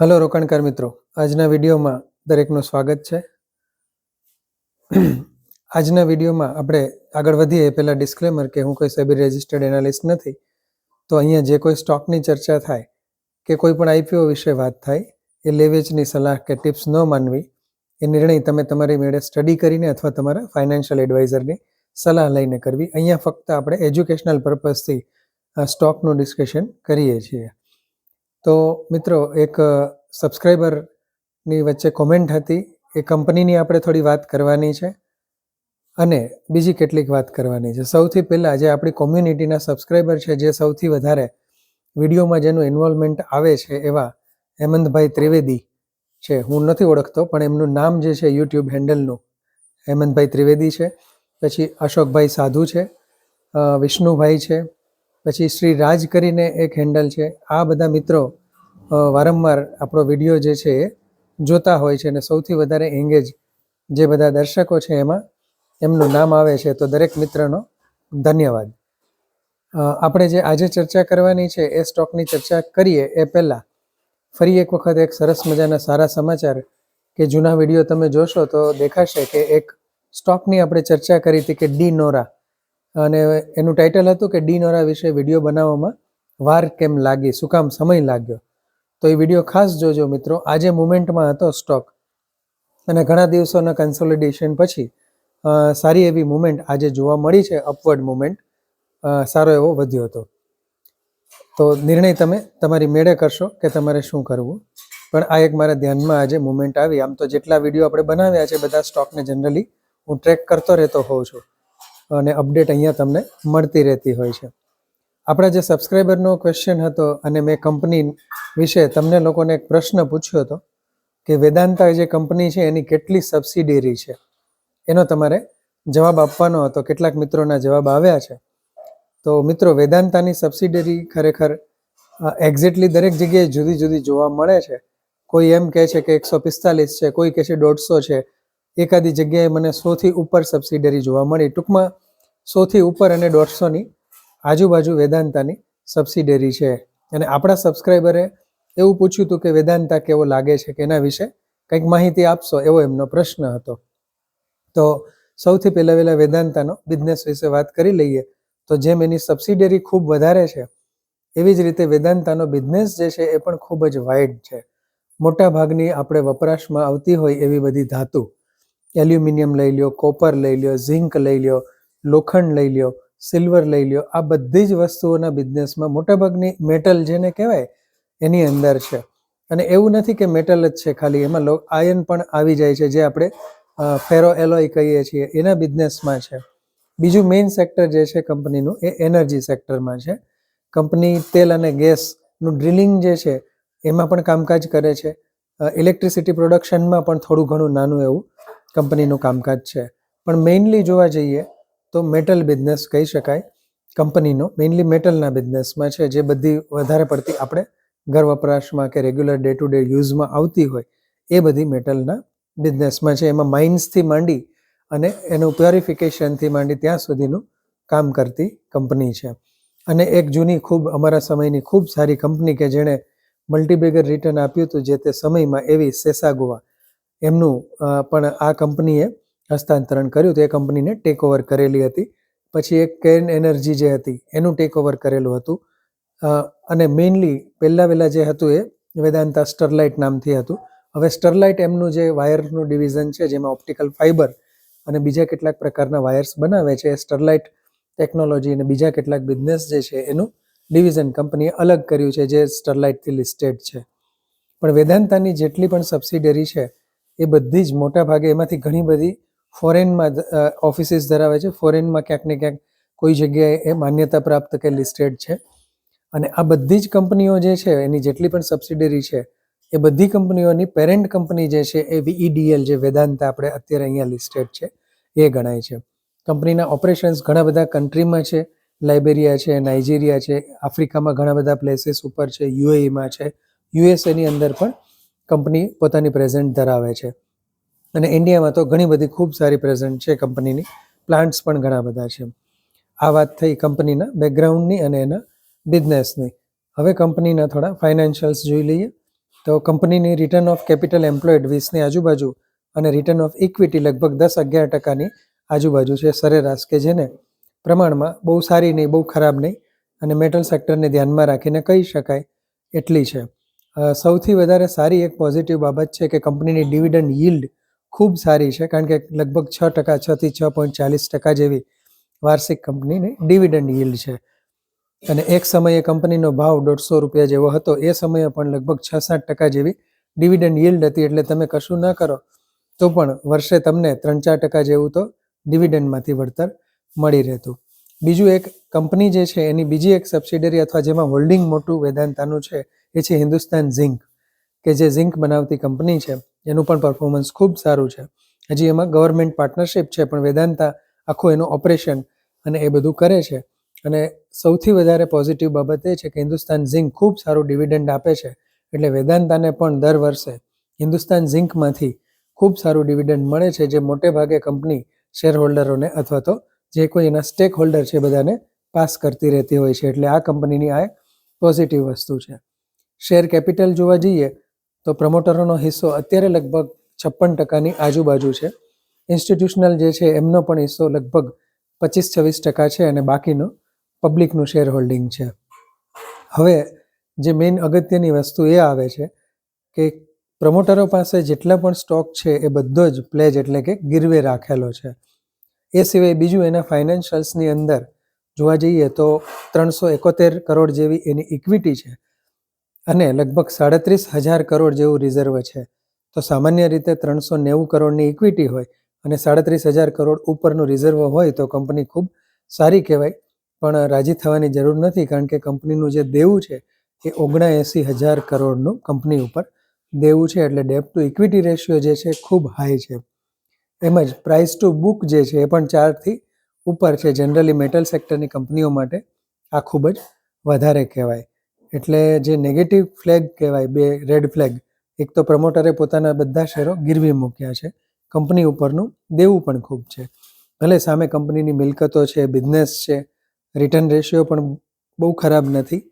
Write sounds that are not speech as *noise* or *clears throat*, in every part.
Hello રોકાણકાર મિત્રો, આજના વિડીયોમાં દરેકનું સ્વાગત છે. આજના વિડીયોમાં આપણે આગળ વધીએ, પહેલાં ડિસ્ક્લેમર કે હું કોઈ સેબી રજિસ્ટર્ડ એનાલિસ્ટ નથી, તો અહીંયા જે કોઈ સ્ટોકની ચર્ચા થાય કે કોઈ પણ આઈપીઓ વિશે વાત થાય, એ લેવેચની સલાહ કે ટિપ્સ ન માનવી, એ નિર્ણય તમે તમારી મેળે સ્ટડી કરીને અથવા તમારા ફાઇનાન્શિયલ એડવાઇઝરની સલાહ લઈને કરવી. અહીંયા ફક્ત આપણે એજ્યુકેશનલ પર્પઝથી સ્ટોકનું ડિસ્કશન કરીએ છીએ. તો મિત્રો, એક સબસ્ક્રાઈબરની વચ્ચે કોમેન્ટ હતી. એ કંપનીની આપણે થોડી વાત કરવાની છે. અને બીજી કેટલીક વાત કરવાની છે. સૌથી પહેલાં જે આપણી કોમ્યુનિટીના સબસ્ક્રાઈબર છે, જે સૌથી વધારે વિડીયોમાં જેનું ઇન્વોલ્વમેન્ટ આવે છે એવા હેમંતભાઈ ત્રિવેદી છે. હું નથી ઓળખતો, પણ એમનું નામ જે છે યુટ્યુબ હેન્ડલનું હેમંતભાઈ ત્રિવેદી છે. પછી અશોકભાઈ સાધુ છે વિષ્ણુભાઈ છે. પછી શ્રી રાજ કરીને એક હેન્ડલ છે. આ બધા મિત્રો વારંવાર આપણો વીડિયો જે છે એ જોતા હોય છે અને સૌથી વધારે એંગેજ જે બધા દર્શકો છે એમાં, એમનું નામ આવે છે, તો દરેક મિત્રનો ધન્યવાદ. આપણે જે આજે ચર્ચા કરવાની છે, એ સ્ટોકની ચર્ચા કરીએ એ પહેલાં. ફરી એક વખત એક સરસ મજાના સારા સમાચાર કે જૂના વીડિયો તમે જોશો તો દેખાશે કે એક સ્ટોકની આપણે ચર્ચા કરી હતી કે ડી નોરા. અને એનું ટાઇટલ હતું કે ડી નોરા વિશે વીડિયો બનાવવામાં વાર કેમ લાગી, શું કામ સમય લાગ્યો. તો એ વીડિયો ખાસ જોજો મિત્રો. આજે મુમેન્ટમાં હતો સ્ટોક. અને ઘણા દિવસોના કન્સોલિડેશન પછી સારી એવી મુમેન્ટ આજે જોવા મળી છે અપવર્ડ મુમેન્ટ. સારો એવો વધ્યો હતો. તો નિર્ણય તમે, તમારી મેળે કરશો કે તમારે શું કરવું? પણ આ એક મારા ધ્યાનમાં આજે મુમેન્ટ આવી. આમ તો જેટલા વીડિયો આપણે બનાવ્યા છે બધા સ્ટોકને જનરલી હું ટ્રેક કરતો રહેતો હોઉં છું. અને અપડેટ અહીંયા તમને મળતી રહેતી હોય છે. આપણા જે સબસ્ક્રાઈબરનો ક્વેશ્ચન હતો અને મેં કંપની વિશે તમને લોકોને એક પ્રશ્ન પૂછ્યો હતો કે વેદાંતા જે કંપની છે એની કેટલી સબસિડિયરી છે? એનો તમારે જવાબ આપવાનો હતો. કેટલાક મિત્રોના જવાબ આવ્યા છે. તો મિત્રો, વેદાંતાની સબસિડરી ખરેખર એક્ઝેક્ટલી દરેક જગ્યાએ જુદી જુદી જોવા મળે છે. કોઈ એમ કહે છે કે એકસો પિસ્તાલીસ છે, કોઈ કહે છે દોઢસો છે. એકાદી જગ્યાએ મને સોથી ઉપર સબસિડરી જોવા મળી. ટૂંકમાં, સોથી ઉપર અને દોઢસોની આજુબાજુ વેદાંતાની સબસિડરી છે. અને આપણા સબસ્ક્રાઈબરે એવું પૂછ્યું હતું કે વેદાંતા કેવો લાગે છે કે એના વિશે કંઈક માહિતી આપશો એવો એમનો પ્રશ્ન હતો. તો સૌથી પહેલાં વહેલા વેદાંતાનો બિઝનેસ વિશે વાત કરી લઈએ. તો જેમ એની સબસિડરી ખૂબ વધારે છે, એવી જ રીતે વેદાંતાનો બિઝનેસ જે છે એ પણ ખૂબ જ વાઇડ છે. મોટા ભાગની આપણે વપરાશમાં આવતી હોય એવી બધી ધાતુ. એલ્યુમિનિયમ લઈ લ્યો, કોપર લઈ લ્યો, ઝિંક લઈ લ્યો, લોખંડ લઈ લ્યો સિલ્વર લઈ લ્યો. આ બધી જ વસ્તુઓના બિઝનેસમાં મોટાભાગની મેટલ જેને કહેવાય, એની અંદર છે. અને એવું નથી કે મેટલ જ છે ખાલી. એમાં લો આયન પણ આવી જાય છે, જે આપણે ફેરો એલોય કહીએ છીએ. એના બિઝનેસમાં છે. બીજું મેઇન સેક્ટર જે છે કંપનીનું, એ એનર્જી સેક્ટરમાં છે. કંપની તેલ અને ગેસનું ડ્રિલિંગ જે છે, એમાં પણ કામકાજ કરે છે. ઇલેક્ટ્રિસિટી પ્રોડક્શનમાં પણ થોડું ઘણું નાનું એવું કંપનીનું કામકાજ છે. પણ મેઇનલી જોવા જઈએ તો મેટલ બિઝનેસ કહી શકાય. કંપનીનો મેઇનલી મેટલના બિઝનેસમાં છે, જે બધી વધારે પડતી આપણે ઘર વપરાશમાં કે રેગ્યુલર ડે ટુ ડે યુઝમાં આવતી હોય, એ બધી મેટલના બિઝનેસમાં છે. એમાં માઇન્સથી માંડી અને એનું પ્યોરિફિકેશનથી માંડી ત્યાં સુધીનું કામ કરતી કંપની છે. અને એક જૂની ખૂબ, અમારા સમયની ખૂબ સારી કંપની કે જેણે મલ્ટીબેગર રિટર્ન આપ્યું હતું, જે તે સમયમાં એવી સેસાગોવા એમનું પણ આ કંપનીએ હસ્તાંતરણ કર્યું તો એ કંપનીને ટેક ઓવર કરેલી હતી. પછી એક કેન એનર્જી જે હતી એનું ટેક ઓવર કરેલું હતું. અને મેઇનલી પહેલાં વહેલાં જે હતું એ વેદાંતા સ્ટરલાઇટ નામથી હતું. હવે સ્ટરલાઇટ એમનું જે વાયરનું ડિવિઝન છે જેમાં ઓપ્ટિકલ ફાઇબર અને બીજા કેટલાક પ્રકારના વાયર્સ બનાવે છે, એ સ્ટરલાઇટ ટેકનોલોજી અને બીજા કેટલાક બિઝનેસ જે છે એનું ડિવિઝન કંપનીએ અલગ કર્યું છે જે સ્ટરલાઇટથી લિસ્ટેડ છે. પણ વેદાંતાની જેટલી પણ સબસિડરી છે એ બધી જ મોટા ભાગે એમાંથી ઘણી બધી ફોરેનમાં ઓફિસીસ ધરાવે છે. ફોરેનમાં ક્યાંક ને ક્યાંક કોઈ જગ્યાએ એ માન્યતા પ્રાપ્ત કે લિસ્ટેડ છે. અને આ બધી જ કંપનીઓ જે છે, એની જેટલી પણ સબસિડરી છે, એ બધી કંપનીઓની પેરેન્ટ કંપની જે છે, એ વીઈડીએલ જે વેદાંતા આપણે અત્યારે અહીંયા લિસ્ટેડ છે, એ ગણાય છે. કંપનીના ઓપરેશન્સ ઘણા બધા કન્ટ્રીમાં છે. લાઇબેરિયા છે નાઇજીરિયા છે આફ્રિકામાં ઘણા બધા પ્લેસીસ ઉપર છે યુએઈમાં છે. યુએસએની અંદર પણ કંપની પોતાની પ્રેઝન્ટ ધરાવે છે. અને ઇન્ડિયામાં તો ઘણી બધી ખૂબ સારી પ્રેઝન્ટ છે કંપનીની. પ્લાન્ટ્સ પણ ઘણા બધા છે. આ વાત થઈ કંપનીના બેકગ્રાઉન્ડની અને એના બિઝનેસની હવે કંપનીના થોડા ફાઇનાન્શિયલ્સ જોઈ લઈએ. તો કંપનીની રિટર્ન ઓફ કેપિટલ એમ્પ્લોયડ વીસની આજુબાજુ અને રિટર્ન ઓફ ઇક્વિટી લગભગ દસ અગિયાર ટકાની આજુબાજુ છે. સરેરાશ કે જેને પ્રમાણમાં બહુ સારી નહીં, બહુ ખરાબ નહીં અને મેટલ સેક્ટરને ધ્યાનમાં રાખીને કહી શકાય એટલી છે. સૌથી વધારે સારી એક પોઝિટિવ બાબત છે કે કંપનીની ડિવિડન્ડ yield ખૂબ સારી છે, કારણ કે લગભગ છ ટકા છથી છ પોઈન્ટ ચાલીસ ટકા જેવી વાર્ષિક કંપનીની ડિવિડન્ડ યીલ્ડ છે. અને એક સમયે કંપનીનો ભાવ દોઢસો રૂપિયા જેવો હતો, એ સમયે પણ લગભગ છ સાત ટકા જેવી ડિવિડન્ડ યીલ્ડ હતી. એટલે તમે કશું ના કરો, તો પણ વર્ષે તમને ત્રણ ચાર ટકા જેવું તો ડિવિડન્ડમાંથી વળતર મળી રહેતું. બીજું એક કંપની જે છે, એની બીજી એક સબસિડરી અથવા જેમાં હોલ્ડિંગ મોટું વેદાંતાનું છે, એ છે હિન્દુસ્તાન ઝિંક, કે જે ઝિંક બનાવતી કંપની છે. એનું પણ પરફોર્મન્સ ખૂબ સારું છે. હજી એમાં ગવર્મેન્ટ પાર્ટનરશિપ છે, પણ વેદાંતા આખું એનું ઓપરેશન અને એ બધું કરે છે. અને સૌથી વધારે પોઝિટિવ બાબત એ છે કે હિન્દુસ્તાન ઝિંક ખૂબ સારું ડિવિડન્ડ આપે છે. એટલે વેદાંતાને પણ દર વર્ષે હિન્દુસ્તાન ઝિંકમાંથી ખૂબ સારું ડિવિડન્ડ મળે છે, જે મોટે ભાગે કંપની શેર હોલ્ડરોને અથવા તો જે કોઈ એના સ્ટેક હોલ્ડર છે બધાને પાસ કરતી રહેતી હોય છે. એટલે આ કંપનીની આ પોઝિટિવ વસ્તુ છે. શેર કેપિટલ જોવા જઈએ તો પ્રમોટરોનો હિસ્સો અત્યારે લગભગ છપ્પન ટકાની આજુબાજુ છે. ઇન્સ્ટિટ્યુશનલ જે છે, એમનો પણ હિસ્સો લગભગ પચીસ છવ્વીસ ટકા છે અને બાકીનો પબ્લિકનું શેર હોલ્ડિંગ છે. હવે જે મેઇન અગત્યની વસ્તુ એ આવે છે કે પ્રમોટરો પાસે જેટલા પણ સ્ટોક છે એ બધો જ પ્લેજ એટલે કે ગીરવે રાખેલો છે. એ સિવાય બીજું એના ફાઇનાન્શિયલ્સની અંદર જોવા જઈએ તો ત્રણસો એકોતેર કરોડ જેવી એની ઇક્વિટી છે. અને લગભગ સાડત્રીસ હજાર કરોડ જેવું રિઝર્વ છે. તો સામાન્ય રીતે ત્રણસો નેવું કરોડની ઇક્વિટી હોય અને સાડત્રીસ હજાર કરોડ ઉપરનું રિઝર્વ હોય તો કંપની ખૂબ સારી કહેવાય. પણ રાજી થવાની જરૂર નથી કારણ કે કંપનીનું જે દેવું છે એ ઓગણએંસી હજાર કરોડનું કંપની ઉપર દેવું છે. એટલે ડેપ ટુ ઇક્વિટી રેશિયો જે છે ખૂબ હાઈ છે. એમ જ પ્રાઇસ ટુ બુક જે છે એ પણ ચારથી ઉપર છે. જનરલી મેટલ સેક્ટરની કંપનીઓ માટે આ ખૂબ જ વધારે કહેવાય. એટલે જે નેગેટિવ ફ્લેગ કહેવાય, બે રેડ ફ્લેગ એક તો પ્રમોટરે પોતાના બધા શેરો ગીરવી મૂક્યા છે. કંપની ઉપરનું દેવું પણ ખૂબ છે. ભલે સામે કંપનીની મિલકતો છે બિઝનેસ છે રિટર્ન રેશિયો પણ બહુ ખરાબ નથી.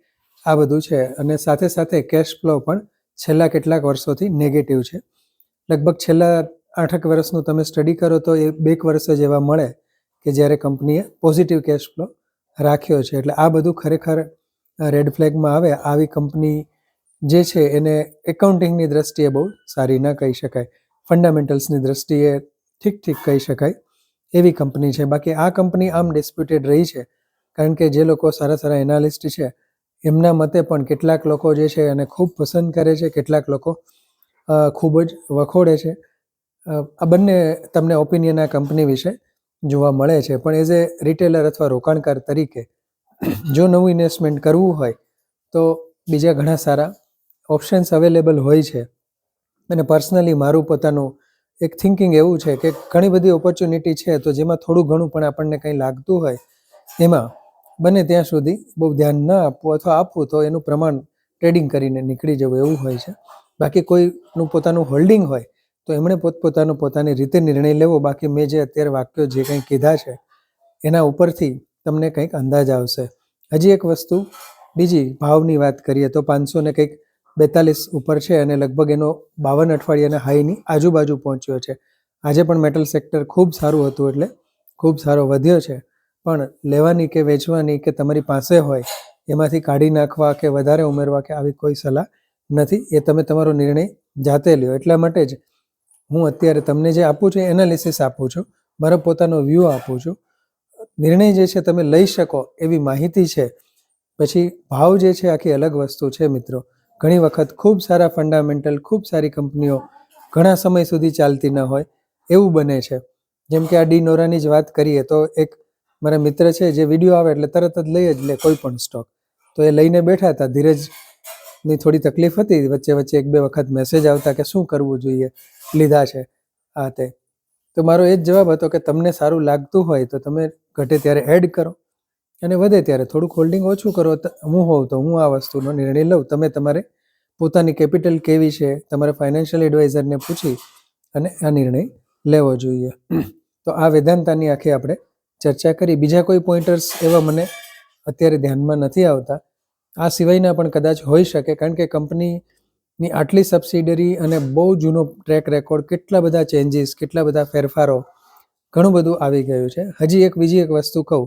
આ બધું છે. અને સાથે સાથે કેશ ફ્લો પણ છેલ્લા કેટલાક વર્ષોથી નેગેટિવ છે. લગભગ છેલ્લા આઠક વર્ષનું તમે સ્ટડી કરો તો એ બેક વર્ષ જ એવા મળે કે જ્યારે કંપનીએ પોઝિટિવ કેશ ફ્લો રાખ્યો છે. એટલે આ બધું ખરેખર રેડ ફ્લેગમાં આવે, આવી કંપની જે છે એને એકાઉન્ટિંગની દ્રષ્ટિએ બહુ સારી ન કહી શકાય. ફંડામેન્ટલ્સની દ્રષ્ટિએ ઠીક ઠીક કહી શકાય એવી કંપની છે. બાકી આ કંપની આમ ડિસ્પ્યુટેડ રહી છે. કારણ કે જે લોકો સારા સારા એનાલિસ્ટ છે, એમના મતે પણ કેટલાક લોકો જે છે એને ખૂબ પસંદ કરે છે, કેટલાક લોકો ખૂબ જ વખોડે છે. આ બંને તમને ઓપિનિયન આ કંપની વિશે જોવા મળે છે. પણ એઝ એ રિટેલર અથવા રોકાણકાર તરીકે જો નવું ઇન્વેસ્ટમેન્ટ કરવું હોય, તો બીજા ઘણા સારા ઓપ્શન્સ અવેલેબલ હોય છે. અને પર્સનલી મારું પોતાનું એક થિંકિંગ એવું છે કે ઘણી બધી ઓપોર્ચ્યુનિટી છે, તો જેમાં થોડું ઘણું પણ આપણને કંઈ લાગતું હોય, એમાં બને ત્યાં સુધી બહુ ધ્યાન ન આપવું અથવા આપવું તો એનું પ્રમાણ ટ્રેડિંગ કરીને નીકળી જવું એવું હોય છે. બાકી કોઈનું પોતાનું હોલ્ડિંગ હોય, તો એમણે પોતપોતાનો પોતાની રીતે નિર્ણય લેવો. બાકી મેં જે અત્યારે વાક્યો જે કંઈ કીધા છે, એના ઉપરથી તમને કંઈક અંદાજ આવશે. હજી એક વસ્તુ, બીજી ભાવની વાત કરીએ તો પાંચસો ને કંઈક બેતાલીસ ઉપર છે અને લગભગ એનો બાવન અઠવાડિયાના હાઈની આજુબાજુ પહોંચ્યો છે. આજે પણ મેટલ સેક્ટર ખૂબ સારું હતું એટલે ખૂબ સારો વધ્યો છે. પણ લેવાની કે વેચવાની કે તમારી પાસે હોય, એમાંથી કાઢી નાખવા કે વધારે ઉમેરવા કે આવી કોઈ સલાહ નથી, એ તમે તમારો નિર્ણય જાતે લ્યો. એટલા માટે જ હું અત્યારે તમને જે આપું છું એનાલિસિસ આપું છું, મારો પોતાનો વ્યૂ આપું છું. નિર્ણય જે છે તમે લઈ શકો એવી માહિતી છે. પછી ભાવ જે છે આખી અલગ વસ્તુ છે મિત્રો. ઘણી વખત ખૂબ સારા ફંડામેન્ટલ ખૂબ સારી કંપનીઓ ઘણા સમય સુધી ચાલતી ન હોય એવું બને છે. જેમ કે આ ડી નોરાની જ વાત કરીએ તો એક મારા મિત્ર છે જે વીડિયો આવે એટલે તરત જ લઈ જ લે કોઈ પણ સ્ટોક તો એ લઈને બેઠા હતા. ધીરજની થોડી તકલીફ હતી. વચ્ચે વચ્ચે એક બે વખત મેસેજ આવતા કે શું કરવું જોઈએ લીધા છે આ તે. તો મારો એ જ જવાબ હતો કે તમને સારું લાગતું હોય તો તમે ઘટે ત્યારે એડ કરો. અને વધે ત્યારે થોડુંક હોલ્ડિંગ ઓછું કરો હું હોઉં તો હું આ વસ્તુનો નિર્ણય લઉં. તમે તમારે પોતાની કેપિટલ કેવી છે, તમારે ફાઇનાન્શિયલ એડવાઇઝરને પૂછી અને આ નિર્ણય લેવો જોઈએ. *clears throat* તો આ વેદાંતાની આખી આપણે ચર્ચા કરી. બીજા કોઈ પોઈન્ટર્સ એવા મને અત્યારે ધ્યાનમાં નથી આવતા. આ સિવાયના પણ કદાચ હોઈ શકે, કારણ કે કંપનીની આટલી સબસિડરી અને બહુ જૂનો ટ્રેક રેકોર્ડ કેટલા બધા ચેન્જીસ કેટલા બધા ફેરફારો ઘણું બધું આવી ગયું છે. હજી એક બીજી એક વસ્તુ કહું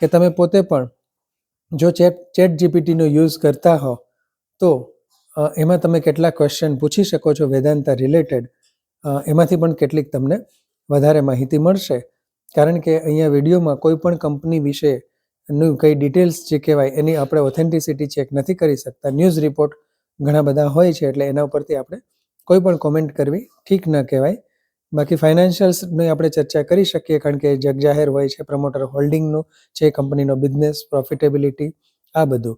કે તમે પોતે પણ જો ચેટ ચેટ જીપીટીનો યુઝ કરતા હો, તો એમાં તમે કેટલા ક્વેશ્ચન પૂછી શકો છો વેદાંતા રિલેટેડ એમાંથી પણ કેટલીક તમને વધારે માહિતી મળશે. કારણ કે અહીંયા વિડીયોમાં કોઈ પણ કંપની વિશેનું કઈ ડિટેલ્સ જે કહેવાય એની આપણે ઓથેન્ટિસિટી ચેક નથી કરી શકતા. ન્યૂઝ રિપોર્ટ ઘણા બધા હોય છે એટલે એના ઉપરથી આપણે કોઈ પણ કોમેન્ટ કરવી ઠીક ન કહેવાય. બાકી ફાઇનાન્શિયલ્સની આપણે ચર્ચા કરી શકીએ, કારણ કે જગજાહેર હોય છે પ્રમોટર હોલ્ડિંગનું છે કંપનીનો બિઝનેસ પ્રોફિટેબિલિટી આ બધું.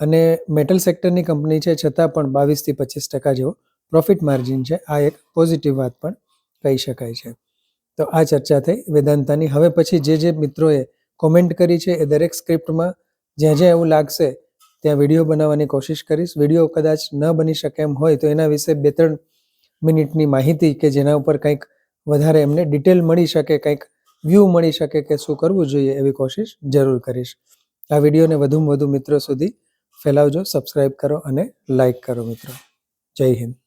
અને મેટલ સેક્ટરની કંપની છે, છતાં પણ બાવીસથી પચીસ ટકા જેવો પ્રોફિટ માર્જિન છે. આ એક પોઝિટિવ વાત પણ કહી શકાય છે. તો આ ચર્ચા થઈ વેદાંતાની. હવે પછી જે જે મિત્રોએ કોમેન્ટ કરી છે, એ દરેક સ્ક્રિપ્ટમાં જ્યાં જ્યાં એવું લાગશે, ત્યાં વીડિયો બનાવવાની કોશિશ કરીશ. વીડિયો કદાચ ન બની શકે એમ હોય તો એના વિશે બે ત્રણ મિનિટની માહિતી કે જેના ઉપર કંઈક વધારે એમને ડિટેલ મળી શકે, કંઈક વ્યૂ મળી શકે કે શું કરવું જોઈએ એવી કોશિશ જરૂર કરીશ. આ વિડીયોને વધુમાં વધુ મિત્રો સુધી ફેલાવજો સબસ્ક્રાઇબ કરો અને લાઈક કરો મિત્રો. જય હિન્દ.